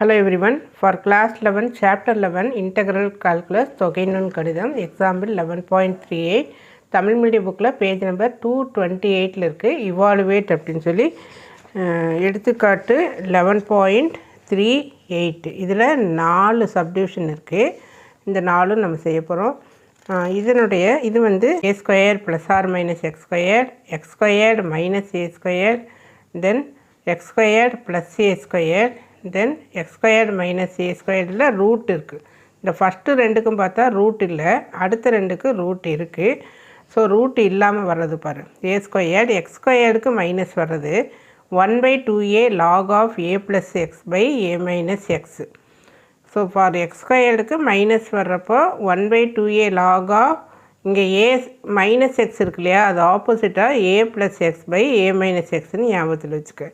Hello everyone. For class 11, chapter 11, integral calculus, தொகை நுண் கணிதம், த்ரீ 11.38, தமிழ் மீடியம் புக்கில் பேஜ் நம்பர் டூ டுவெண்ட்டி எயிட்டில் இருக்குது இவாலுவேட் அப்படின்னு சொல்லி எடுத்துக்காட்டு லெவன் பாயிண்ட் த்ரீ எயிட் இதில் நாலு சப்டிவிஷன் இருக்குது இந்த நாலும் நம்ம செய்ய போகிறோம் இதனுடைய இது வந்து a square plus or minus x square x squared minus a square then x squared plus a square then x squared minus a ஸ்கொயர்டில் root இருக்குது இந்த ஃபஸ்ட்டு ரெண்டுக்கும் பார்த்தா ரூட் இல்லை. அடுத்த ரெண்டுக்கு ரூட் இருக்குது ஸோ ரூட் இல்லாமல் வர்றது பாரு. ஏ ஸ்கொயர்டு எக்ஸ் ஸ்கொயர்டுக்கு மைனஸ் வர்றது. One by two a log of a plus x by a minus x so for x ஸ்கொயர்டுக்கு minus வர்றப்போ one by two a log of இங்கே ஏ மைனஸ் எக்ஸ் இருக்கு இல்லையா? அது ஆப்போசிட்டாக a plus x by a minus எக்ஸ்ன்னு ஞாபகத்தில் வச்சுக்க.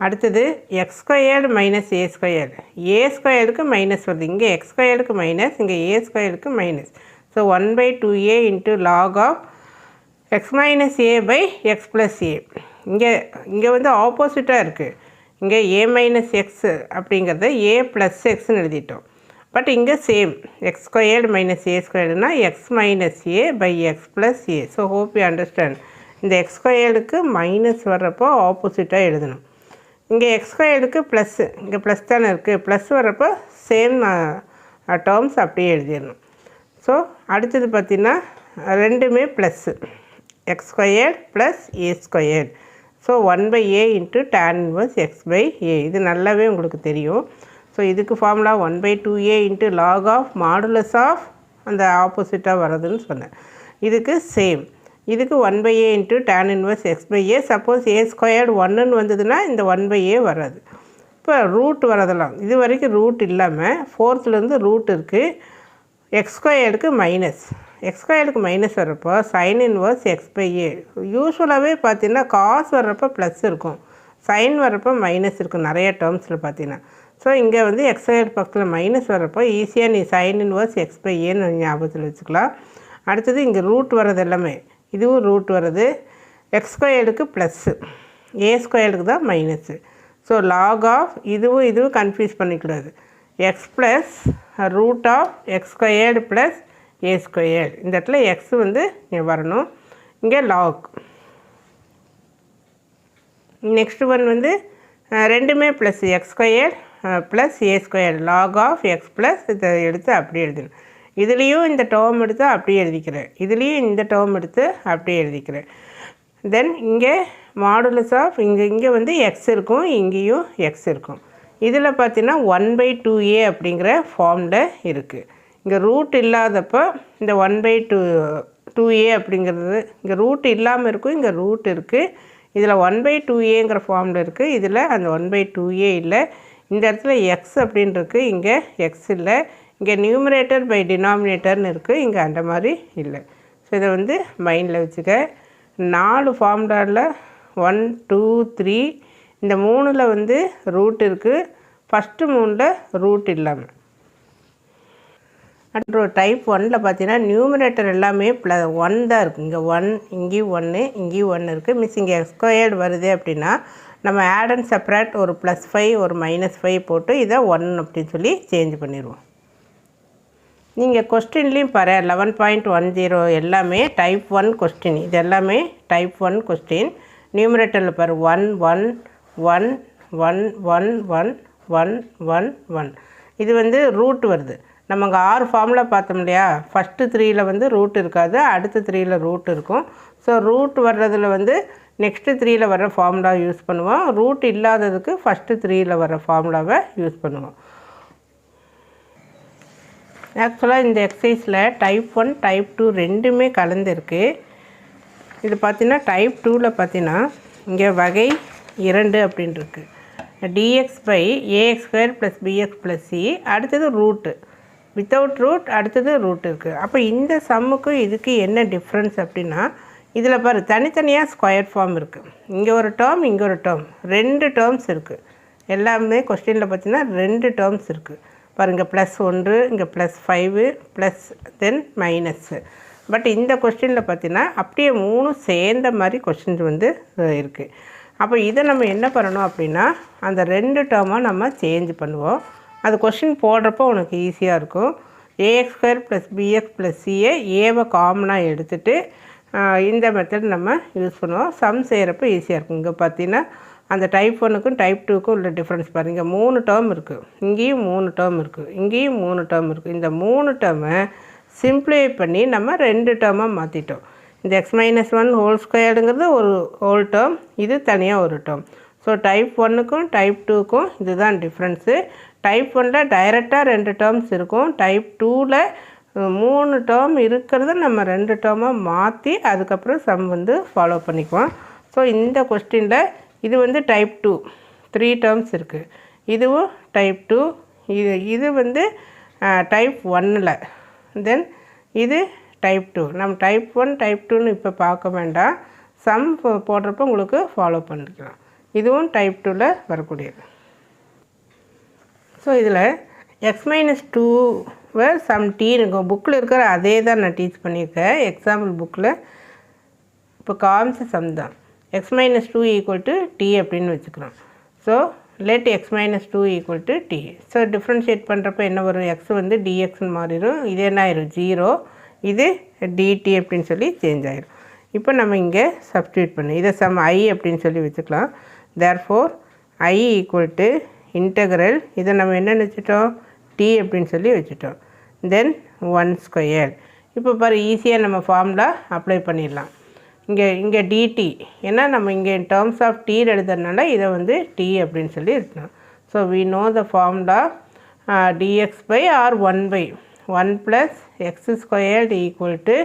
அடுத்தது x squared minus a square a ஸ்கொயருக்கு மைனஸ் வருது. இங்கே எக்ஸ் ஸ்கொயருக்கு மைனஸ் இங்கே ஏ ஸ்கொயருக்கு minus so one by two a into log of x minus a by x plus a இங்கே இங்கே வந்து ஆப்போசிட்டாக இருக்குது இங்கே ஏ மைனஸ் எக்ஸ் அப்படிங்கிறத ஏ ப்ளஸ் எக்ஸ்னு எழுதிட்டோம். பட் இங்கே same x squared minus a ஸ்கொயர்டுனா x minus a by x plus a so hope you understand இந்த எக்ஸ் ஸ்கொயர்டுக்கு மைனஸ் வர்றப்போ ஆப்போசிட்டாக எழுதணும். இங்கே எக்ஸ் ஸ்கொயர்டுக்கு ப்ளஸ்ஸு இங்கே ப்ளஸ் தானே இருக்குது ப்ளஸ் வரப்போ சேம் டேர்ம்ஸ் அப்படியே எழுதிடணும். ஸோ அடுத்தது பார்த்திங்கன்னா ரெண்டுமே plus x squared plus a squared so one by a into tan inverse x by a இது நல்லாவே உங்களுக்கு தெரியும். ஸோ இதுக்கு formula one by two a into log of modulus of அந்த ஆப்போசிட்டாக வர்றதுன்னு சொன்னேன். இதுக்கு சேம் இதுக்கு one by a into tan inverse x by a suppose a squared ஒன்றுன்னு வந்ததுன்னா இந்த ஒன் பை ஏ வராது. இப்போ ரூட் வரதெல்லாம் இது வரைக்கும் ரூட் இல்லாமல் ஃபோர்த்துலேருந்து ரூட் இருக்குது எக்ஸ் ஸ்கொயர்டுக்கு மைனஸ் எக்ஸ் மைனஸ் வர்றப்போ sine inverse x by a யூஸ்வலாகவே பார்த்தீங்கன்னா காஸ் வர்றப்போ ப்ளஸ் இருக்கும். சைன் வர்றப்போ மைனஸ் இருக்கும் நிறைய டேர்ம்ஸில் பார்த்தீங்கன்னா ஸோ இங்கே வந்து எக்ஸ் பக்கத்தில் மைனஸ் வர்றப்போ ஈஸியாக நீ சைன் இன்வர்ஸ் எக்ஸ் பை ஏன்னு ஞாபகத்தில் வச்சுக்கலாம். அடுத்தது இங்கே ரூட் வர்றது எல்லாமே. இதுவும் ரூட் வருது. எக்ஸ் ஸ்கொயர்டுக்கு ப்ளஸ்ஸு ஏ ஸ்கொயர்டுக்கு தான் மைனஸு ஸோ லாக் ஆஃப் இதுவும் இதுவும் confuse பண்ணிக்கூடாது. X plus root of x squared plus a squared இந்த இடத்துல எக்ஸ் வந்து வரணும். இங்கே லாக் நெக்ஸ்ட் ஒன் வந்து ரெண்டுமே plus x squared plus a square log of x plus இதை எடுத்து அப்படியே எழுதணும். இதுலேயும் இந்த டேர்ம் எடுத்து அப்படியே எழுதிக்கிறேன். இதுலேயும் இந்த டேர்ம் எடுத்து அப்படியே எழுதிக்கிறேன். தென் இங்கே மாடுலஸ் ஆஃப் இங்கே இங்கே வந்து எக்ஸ் இருக்கும் இங்கேயும் எக்ஸ் இருக்கும். இதில் பார்த்தீங்கன்னா ஒன் பை டூ ஏ அப்படிங்கிற ஃபார்மில் இருக்குது இங்கே ரூட் இல்லாதப்போ இந்த one by two two a அப்படிங்கிறது இங்கே ரூட் இல்லாமல் இருக்கும் இங்கே ரூட் இருக்குது இதில் ஒன் பை டூ ஏங்கிற ஃபார்மில் இருக்குது இதில் அந்த ஒன் பை டூ ஏ இல்லை. இந்த இடத்துல எக்ஸ் அப்படின்னு இருக்குது இங்கே எக்ஸ் இல்லை. இங்கே நியூமரேட்டர் பை டினாமினேட்டர்னு இருக்குது இங்கே அந்த மாதிரி இல்லை. ஸோ இதை வந்து மைண்டில் வச்சுக்க. நாலு ஃபார்முலாவில் ஒன் டூ த்ரீ இந்த மூணில் வந்து ரூட் இருக்குது ஃபஸ்ட்டு மூணில் ரூட் இல்லாமல் அடுத்து டைப் ஒனில் பார்த்தீங்கன்னா நியூமரேட்டர் எல்லாமே ப்ள ஒன் தான் இருக்குது இங்கே ஒன் இங்கேயும் ஒன்று இங்கேயும் ஒன்று இருக்குது மிஸ் இங்கே ஸ்கொயர்டு வருது அப்படின்னா நம்ம ஆட் அண்ட் செப்பரேட் ஒரு ப்ளஸ் ஃபைவ் ஒரு மைனஸ் ஃபைவ் போட்டு இதை ஒன் அப்படின்னு சொல்லி சேஞ்ச் பண்ணிடுவோம். நீங்கள் கொஸ்டின்லேயும் பாரு லெவன் பாயிண்ட் ஒன் ஜீரோ எல்லாமே டைப் ஒன் கொஸ்டின் இது எல்லாமே டைப் ஒன் கொஸ்டின் நியூமரேட்டரில் பாரு one one one one one one one one one இது வந்து ரூட் வருது. நம்ம அங்கே ஆறு ஃபார்மில் பார்த்தோம் இல்லையா? ஃபஸ்ட்டு த்ரீயில் வந்து ரூட் இருக்காது அடுத்த த்ரீயில் ரூட் இருக்கும். ஸோ ரூட் வர்றதில் வந்து நெக்ஸ்ட்டு த்ரீயில் வர்ற ஃபார்முலா யூஸ் பண்ணுவோம். ரூட் இல்லாததுக்கு ஃபஸ்ட்டு த்ரீயில் வர ஃபார்முலாவை யூஸ் பண்ணுவோம். ஆக்சுவலாக இந்த எக்ஸசைஸில் டைப் ஒன் டைப் டூ ரெண்டுமே கலந்துருக்கு. இது பார்த்தீங்கன்னா டைப் டூவில் பார்த்தீங்கன்னா இங்கே வகை இரண்டு அப்படின்ருக்கு. Dx by ax square plus bx plus c அடுத்தது ரூட்டு வித்தவுட் ரூட் அடுத்தது ரூட் இருக்குது அப்போ இந்த சம்முக்கும் இதுக்கு என்ன டிஃப்ரென்ஸ் அப்படின்னா இதில் பாரு தனித்தனியாக ஸ்கொயர் ஃபார்ம் இருக்குது இங்கே ஒரு டேர்ம் இங்கே ஒரு டேர்ம் ரெண்டு டேர்ம்ஸ் இருக்குது எல்லாமே கொஸ்டினில் பார்த்தீங்கன்னா ரெண்டு டேர்ம்ஸ் இருக்குது பாருங்க ப்ளஸ் ஒன்று இங்கே plus five plus then minus but இந்த கொஸ்டினில் பார்த்தீங்கன்னா அப்படியே மூணும் சேர்ந்த மாதிரி கொஸ்டின்ஸ் வந்து இருக்குது அப்போ இதை நம்ம என்ன பண்ணணும் அப்படின்னா அந்த ரெண்டு டேர்மாக நம்ம சேஞ்ச் பண்ணுவோம். அது கொஷின் போடுறப்போ உனக்கு ஈஸியாக இருக்கும். Ax square plus bx plus c a ஏவை காமனாக எடுத்துகிட்டு இந்த மெத்தட் நம்ம யூஸ் பண்ணுவோம். சம் செய்கிறப்ப ஈஸியாக இருக்கும். இங்கே பார்த்தீங்கன்னா அந்த டைப் ஒன்றுக்கும் டைப் டூக்கும் உள்ள டிஃப்ரென்ஸ் பாருங்கள் மூணு டேர்ம் இருக்குது இங்கேயும் மூணு டேர்ம் இருக்குது இங்கேயும் மூணு டேர்ம் இருக்குது இந்த மூணு டேர்மை சிம்ப்ளிஃபை பண்ணி நம்ம ரெண்டு டேர்மாக மாற்றிட்டோம் இந்த எக்ஸ் மைனஸ் ஒன் ஹோல் ஸ்கொயர்டுங்கிறது ஒரு ஹோல் டேர்ம் இது தனியாக ஒரு டேர்ம் ஸோ டைப் ஒன்றுக்கும் டைப் டூக்கும் இதுதான் டிஃப்ரென்ஸு டைப் ஒனில் டைரெக்டாக ரெண்டு டேர்ம்ஸ் இருக்கும். டைப் டூவில் மூணு டேர்ம் இருக்கிறத நம்ம ரெண்டு டேர்மாக மாற்றி அதுக்கப்புறம் சம் வந்து ஃபாலோ பண்ணிக்குவோம். ஸோ இந்த கொஸ்டினில் இது வந்து டைப் டூ த்ரீ டேர்ம்ஸ் இருக்குது இதுவும் டைப் டூ இது இது வந்து டைப் ஒன்னில் தென் இது டைப் டூ நம்ம டைப் ஒன் டைப் டூன்னு இப்போ பார்க்க வேண்டாம். சம் போடுறப்ப உங்களுக்கு ஃபாலோ பண்ணிக்கலாம். இதுவும் டைப் டூவில் வரக்கூடியது. ஸோ இதில் எக்ஸ் மைனஸ் டூவை சம் டீ இருக்கும். புக்கில் இருக்கிற அதே தான் நான் டீச் பண்ணியிருக்கேன். எக்ஸாம்பிள் புக்கில் இப்போ காம்ஸ் சம் தான். X minus two equal to t அப்படின்னு வச்சுக்கிறோம். So let x minus two equal to t so differentiate பண்ணுறப்ப என்ன வரும்? எக்ஸ் வந்து டிஎக்ஸ்னு மாறிடும். இது என்ன ஆயிரும்? ஜீரோ இது டிடி அப்படின்னு சொல்லி சேஞ்ச் ஆயிரும். இப்போ நம்ம இங்கே சப்ஸ்டியூட் பண்ணு. இதை சம் ஐ அப்படின்னு சொல்லி வச்சுக்கலாம். Therefore I equal to integral இதை நம்ம என்ன வச்சுட்டோம் டி அப்படின்னு சொல்லி வச்சுட்டோம். தென் ஒன் ஸ்கொயர் இப்போ பாரு ஈஸியாக நம்ம ஃபார்முலா அப்ளை பண்ணிடலாம். இங்கே இங்கே டிடி ஏன்னா நம்ம இங்கே இன் டேர்ம்ஸ் ஆஃப் டி எழுதுறதுனால இதை வந்து டி அப்படின்னு சொல்லி இருக்கணும் so we know the formula dx by or one by one plus x squared equal to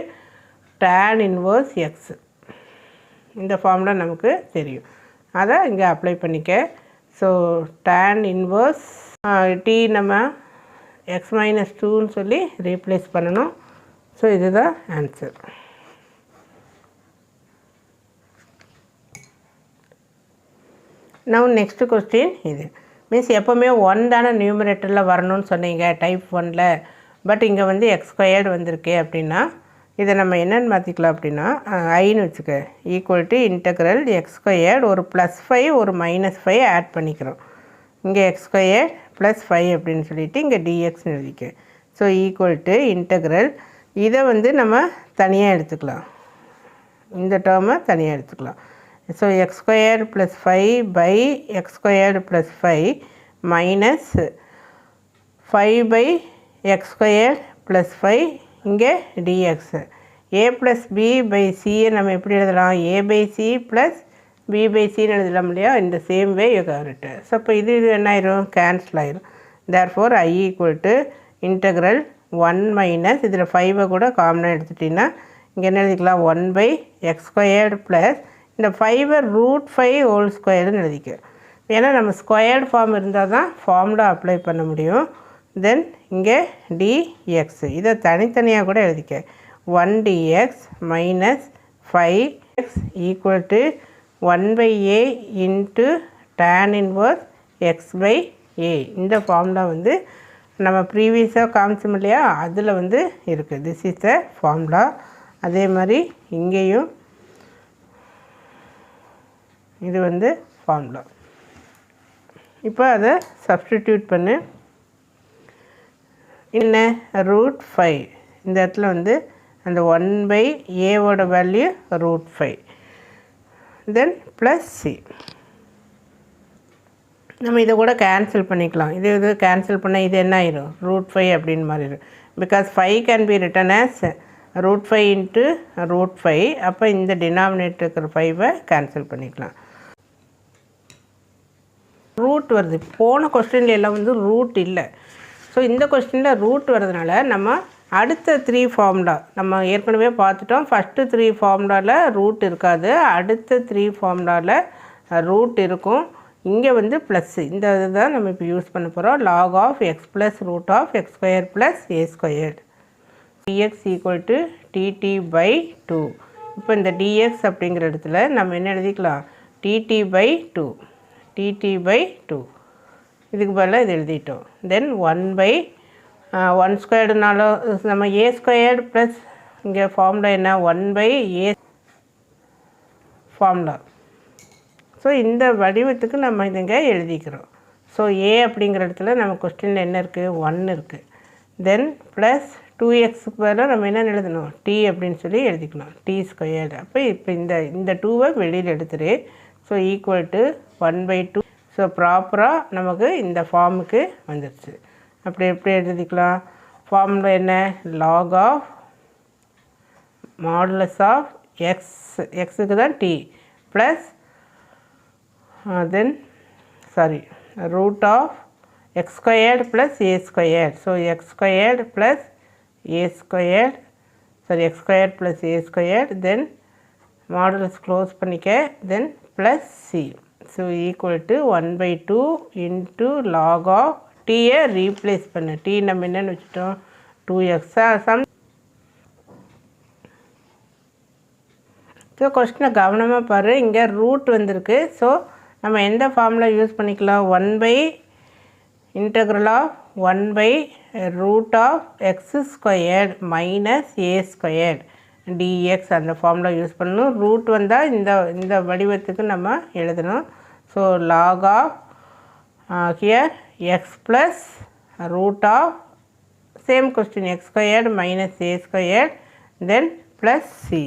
tan inverse x இந்த ஃபார்முலா நமக்கு தெரியும். அதை இங்கே அப்ளை பண்ணிக்க. ஸோ டேன் இன்வர்ஸ் டி நம்ம எக்ஸ் மைனஸ் டூன்னு சொல்லி ரீப்ளேஸ் பண்ணணும். ஸோ இதுதான் ஆன்சர் நவ் நெக்ஸ்ட் கொஸ்டின் இது. மீன்ஸ் எப்போவுமே ஒன் தானே நியூமரேட்டரில் வரணும்னு சொன்னீங்க டைப் ஒனில் பட் இங்கே வந்து எக்ஸ்கொயர்டு வந்திருக்கு அப்படின்னா இதை நம்ம என்னென்னு மாற்றிக்கலாம் அப்படின்னா ஐன்னு வச்சுக்க. Equal to integral x squared ஒரு ப்ளஸ் ஃபைவ் ஒரு மைனஸ் ஃபைவ் ஆட் பண்ணிக்கிறோம். இங்கே எக்ஸ்கொயர்ட் ப்ளஸ் ஃபைவ் அப்படின்னு சொல்லிவிட்டு இங்கே டிஎக்ஸ்னு எழுதிக்க. ஸோ ஈக்குவல் டு இன்டெக்ரல் இதை வந்து நம்ம தனியாக எடுத்துக்கலாம். இந்த டேர்மை தனியாக எடுத்துக்கலாம். So x square plus five by x square plus five minus five by x square plus five இங்கே dx a plus b by சியை நம்ம எப்படி எழுதலாம்? A by c plus b by சின்னு எழுதலாம் இல்லையா? இந்த same way you covered so இப்போ இது இது என்ன ஆயிரும்? கேன்சல் ஆயிரும். Therefore I equal to integral one minus இதில் ஃபைவை கூட காமனாக எடுத்துட்டிங்கன்னா இங்கே என்ன எழுதிக்கலாம்? One by x squared plus இந்த ஃபைவை ரூட் ஃபைவ் ஹோல் ஸ்கொயர்னு எழுதிக்க. ஏன்னா நம்ம ஸ்கொயர்டு ஃபார்ம் இருந்தால் தான் ஃபார்முலா அப்ளை பண்ண முடியும். தென் இங்கே டிஎக்ஸ் இதை தனித்தனியாக கூட எழுதிக்க. One dx minus five x equal to one by a into tan inverse x by a இந்த ஃபார்முலா வந்து நம்ம ப்ரீவியஸாக காமிச்சோம் இல்லையா? அதில் வந்து இருக்குது திஸ் இஸ் த ஃபார்முலா அதே மாதிரி இங்கேயும் இது வந்து ஃபார்முலா இப்போ அதை சப்ஸ்டிடியூட் பண்ணு. என்ன? ரூட் ஃபைவ் இந்த இடத்துல வந்து அந்த ஒன் பை ஏவோட value root five then plus c நம்ம இதை கூட கேன்சல் பண்ணிக்கலாம். இது இது கேன்சல் பண்ணால் இது என்ன ஆயிரும்? ரூட் ஃபைவ் அப்படின்னு மாறிடும் because five can be written as root five into root five அப்போ இந்த டினாமினேட்டர் இருக்கிற ஃபைவை கேன்சல் பண்ணிக்கலாம். ரூட் வருது. போன கொஸ்டின்ல எல்லாம் வந்து ரூட் இல்லை. ஸோ இந்த கொஸ்டினில் ரூட் வரதுனால நம்ம அடுத்த த்ரீ ஃபார்முலா நம்ம ஏற்கனவே பார்த்துட்டோம். ஃபஸ்ட்டு த்ரீ ஃபார்முலாவில் ரூட் இருக்காது. அடுத்த த்ரீ ஃபார்முலாவில் ரூட் இருக்கும். இங்கே வந்து ப்ளஸ் இந்த இதுதான் நம்ம இப்போ யூஸ் பண்ண போகிறோம் log of x plus root of x square plus a square dx equal to dt by two இப்போ இந்த டிஎக்ஸ் அப்படிங்கிற இடத்துல நம்ம என்ன எழுதிக்கலாம்? Dt by two dt by two இதுக்கு பதிலாக இது எழுதிட்டோம். தென் ஒன் பை ஒன் ஸ்கொயர்டுனாலும் நம்ம ஏ ஸ்கொயர்டு ப்ளஸ் இங்கே ஃபார்முலா என்ன? One by a formula so இந்த வடிவத்துக்கு நம்ம இதுங்க எழுதிக்கிறோம். ஸோ ஏ அப்படிங்கிற இடத்துல நம்ம கொஸ்டினில் என்ன இருக்குது ஒன் இருக்குது தென் ப்ளஸ் டூ எக்ஸுக்கு பதிலாக நம்ம என்ன எழுதணும்? டி அப்படின்னு சொல்லி எழுதிக்கணும். டி ஸ்கொயர்டு அப்போ இப்போ இந்த இந்த டூவை வெளியில் எடுத்துரு so equal to one by two so ப்ராப்பராக நமக்கு இந்த ஃபார்முக்கு வந்துடுச்சு அப்படி எப்படி எழுதிக்கலாம்? ஃபார்மில் என்ன? Log of modulus of x எக்ஸுக்கு தான் t plus then sorry root of x squared plus a squared. So x squared plus a squared. Sorry x squared plus a squared. Then modulus close பண்ணிக்க. தென் plus c. So, equal to 1 by 2 into log of t யை replace பண்ணு. T நம்ம என்னன்னு வச்சுட்டோம்? 2x some so கொஸ்டினை கவனமாக பாரு. இங்கே ரூட் வந்திருக்கு. ஸோ நம்ம எந்த ஃபார்மில் யூஸ் பண்ணிக்கலாம்? One by integral of one by root of x squared minus a squared dx அந்த ஃபார்மில் யூஸ் பண்ணணும். ரூட் வந்தால் இந்த இந்த வடிவத்துக்கு நம்ம எழுதணும். So log of here x plus root of same question x squared minus a squared then plus c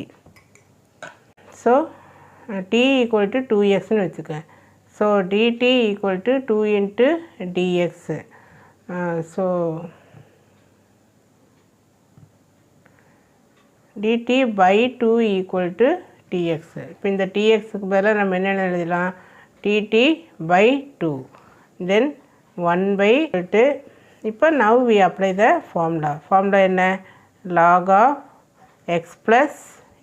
so t equal to two எக்ஸ்னு வச்சுக்கேன் so dt equal to two into dx so so dt by 2 equal to dx. இப்போ இந்த dxக்கு பதிலாக நம்ம என்ன எழுதலாம் dt by 2 then 1 by to இப்போ now we apply the formula. formula என்ன log of x plus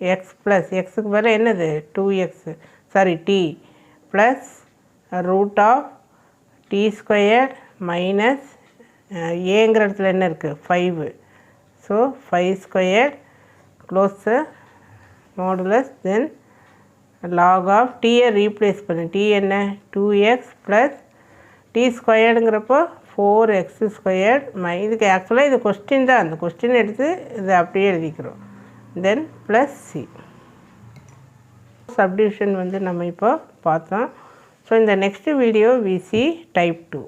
x plus xக்கு பதிலாக என்னது 2x sorry t plus root of t square minus ஏங்கிற இடத்துல என்ன இருக்குது five so five square close modulus then log of டீயை replace பண்ணு. T என்ன? டூ எக்ஸ் ப்ளஸ் டி ஸ்கொயர்டுங்கிறப்போ ஃபோர் எக்ஸ் ஸ்கொயர்ட் மை இதுக்கு ஆக்சுவலாக இது கொஸ்டின் தான். அந்த கொஸ்டின் எடுத்து இதை அப்படியே எழுதிக்கிறோம். தென் ப்ளஸ் சி சப்டிவிஷன் வந்து நம்ம இப்போ பார்த்தோம். ஸோ இந்த நெக்ஸ்ட் வீடியோ விசி டைப் டூ